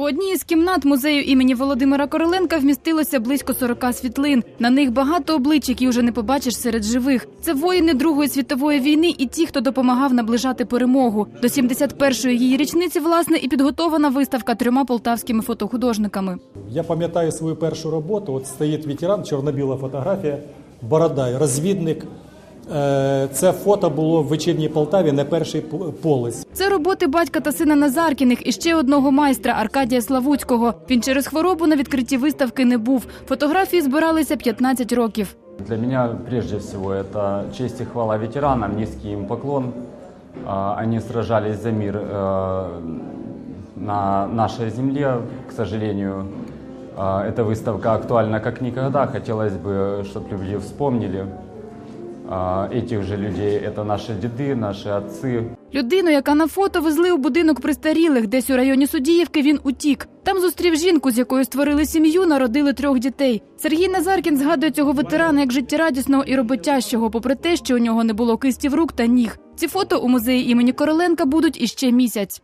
У одній із кімнат музею імені Володимира Короленка вмістилося близько 40 світлин. На них багато облич, які вже не побачиш серед живих. Це воїни Другої світової війни і ті, хто допомагав наближати перемогу. До 71-ї її річниці, власне, і підготована виставка трьома полтавськими фотохудожниками. Я пам'ятаю свою першу роботу. От стоїть ветеран, чорно-біла фотографія, Бородай, розвідник. Е, Це фото було в вечірній Полтаві на перший п- полис. Це роботи батька та сина Назаркіних і ще одного майстра Аркадія Славуцького. Він через хворобу на відкритті виставки не був. Фотографії збиралися 15 років. Для меня прежде всего это честь и хвала ветеранам, низкий им поклон. А, Они сражались за мир э, на нашей земле. К сожалению, а, эта выставка актуальна как никогда. Хотелось бы, чтобы люди вспомнили а, этих же людей. Это наши деды, наши отцы. Людину, яка на фото везли у будинок престарілих, десь у районі Судіївки, він утік. Там зустрів жінку, з якою створили сім'ю, народили трьох дітей. Сергій Назаркін згадує цього ветерана як життєрадісного і роботящого, попри те, що у нього не було кистів рук та ніг. Ці фото у музеї імені Короленка будуть іще місяць.